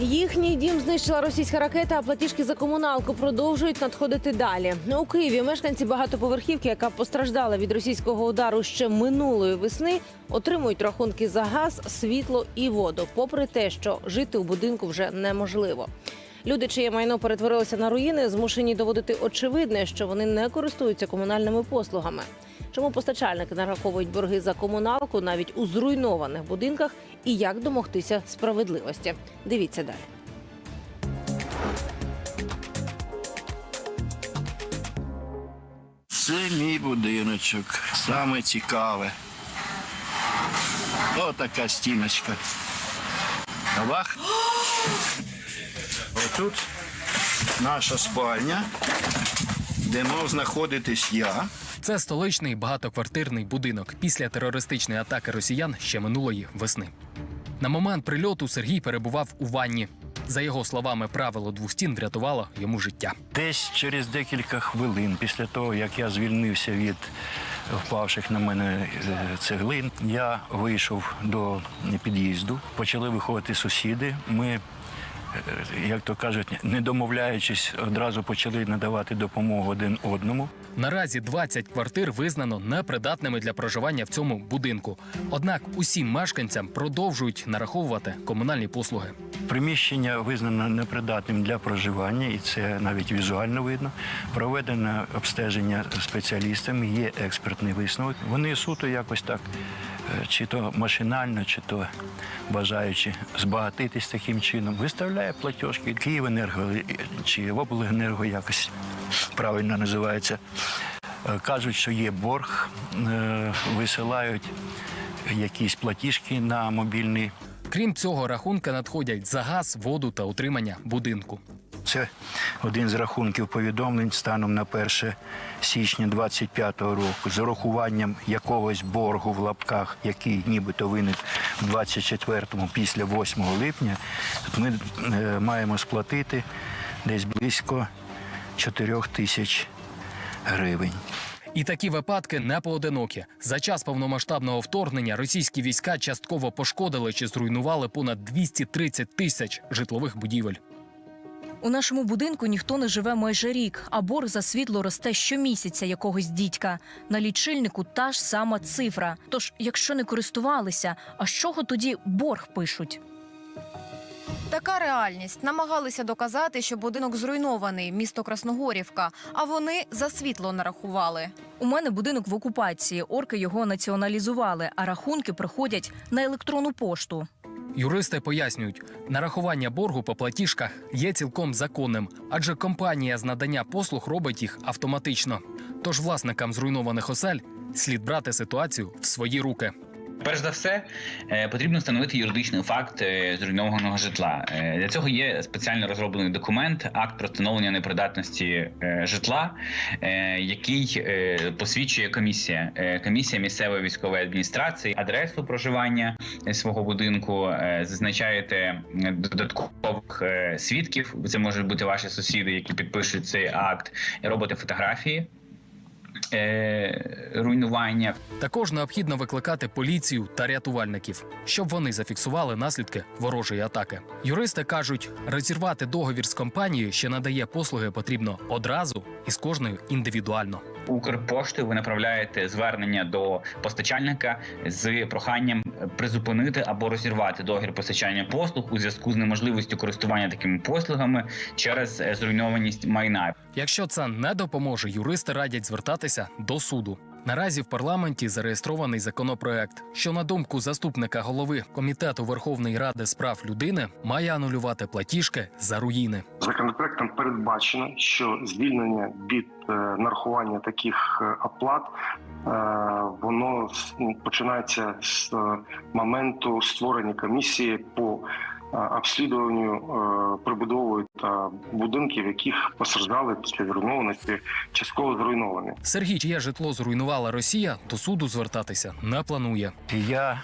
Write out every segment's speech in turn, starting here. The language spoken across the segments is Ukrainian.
Їхній дім знищила російська ракета, а платіжки за комуналку продовжують надходити далі. У Києві мешканці багатоповерхівки, яка постраждала від російського удару ще минулої весни, отримують рахунки за газ, світло і воду, попри те, що жити у будинку вже неможливо. Люди, чиє майно перетворилося на руїни, змушені доводити очевидне, що вони не користуються комунальними послугами. Чому постачальники нараховують борги за комуналку навіть у зруйнованих будинках і як домогтися справедливості? Дивіться далі. Це мій будиночок. Саме цікаве. Отака стіночка. Бах. Отут наша спальня, де мав знаходитись я. Це столичний багатоквартирний будинок після терористичної атаки росіян ще минулої весни. На момент прильоту Сергій перебував у ванні. За його словами, правило двох стін врятувало йому життя. Десь через декілька хвилин після того, як я звільнився від впавших на мене е, цеглин, я вийшов до під'їзду. Почали виходити сусіди. Ми, як то кажуть, не домовляючись, одразу почали надавати допомогу один одному. Наразі 20 квартир визнано непридатними для проживання в цьому будинку. Однак усім мешканцям продовжують нараховувати комунальні послуги. Приміщення визнано непридатним для проживання, і це навіть візуально видно. Проведено обстеження спеціалістами, є експертний висновок. Вони суто якось так, е, чи то машинально, чи то бажаючи збагатитись таким чином, виставляє платіжки Київенерго чи обленерго якось правильно називається. Е, Кажуть, що є борг, е, висилають якісь платіжки на мобільний Крім цього, рахунки надходять за газ, воду та утримання будинку. Це один з рахунків повідомлень станом на 1 січня 25-го року з урахуванням якогось боргу в лапках, який нібито виник в 24-му після 8 липня. Ми е, маємо сплатити десь близько 4 тисяч гривень. І такі випадки не поодинокі. За час повномасштабного вторгнення російські війська частково пошкодили чи зруйнували понад 230 тисяч житлових будівель. У нашому будинку ніхто не живе майже рік, а борг за світло росте щомісяця якогось дідька. На лічильнику та ж сама цифра. Тож, якщо не користувалися, а з чого тоді борг пишуть? Така реальність намагалися доказати, що будинок зруйнований, місто Красногорівка, а вони за світло нарахували. У мене будинок в окупації. Орки його націоналізували, а рахунки приходять на електронну пошту. Юристи пояснюють, нарахування боргу по платіжках є цілком законним, адже компанія з надання послуг робить їх автоматично. Тож власникам зруйнованих осель слід брати ситуацію в свої руки. Перш за все, е, потрібно встановити юридичний факт е, зруйнованого житла. Е, Для цього є спеціально розроблений документ, акт про встановлення непридатності житла, який посвідчує комісія. Комісія місцевої військової адміністрації, адресу проживання свого будинку. Зазначаєте додаткових свідків. Це можуть бути ваші сусіди, які підпишуть цей акт, робите фотографії. Е, Руйнування Також необхідно викликати поліцію та рятувальників, щоб вони зафіксували наслідки ворожої атаки. Юристи кажуть, розірвати договір з компанією, що надає послуги, потрібно одразу і з кожною індивідуально. Укрпоштою ви направляєте звернення до постачальника з проханням призупинити або розірвати договір постачання послуг у зв'язку з неможливістю користування такими послугами через е, зруйнованість майна. Якщо це не допоможе, юристи радять звертатися до суду. Наразі в парламенті зареєстрований законопроект, що на думку заступника голови комітету Верховної Ради з прав людини має анулювати платіжки за руїни. Законопроектом передбачено, що звільнення від е, нарахування таких е, оплат е, воно починається з моменту створення комісії по обслідуванню е, прибудови та будинків, в яких постраждали після зруйнованості, частково зруйновані. Сергій, чиє житло зруйнувала Росія, до суду звертатися не планує. Я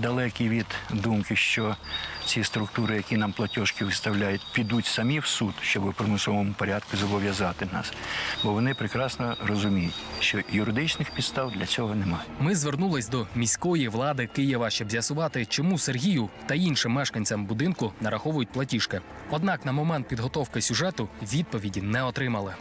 далекий від думки, що ці структури, які нам платіжки виставляють, підуть самі в суд, щоб у примусовому порядку зобов'язати нас. Бо вони прекрасно розуміють, що юридичних підстав для цього немає. Ми звернулись до міської влади Києва, щоб з'ясувати, чому Сергію та іншим мешканцям будинку нараховують платіжки. Однак на момент підготовки сюжету відповіді не отримали.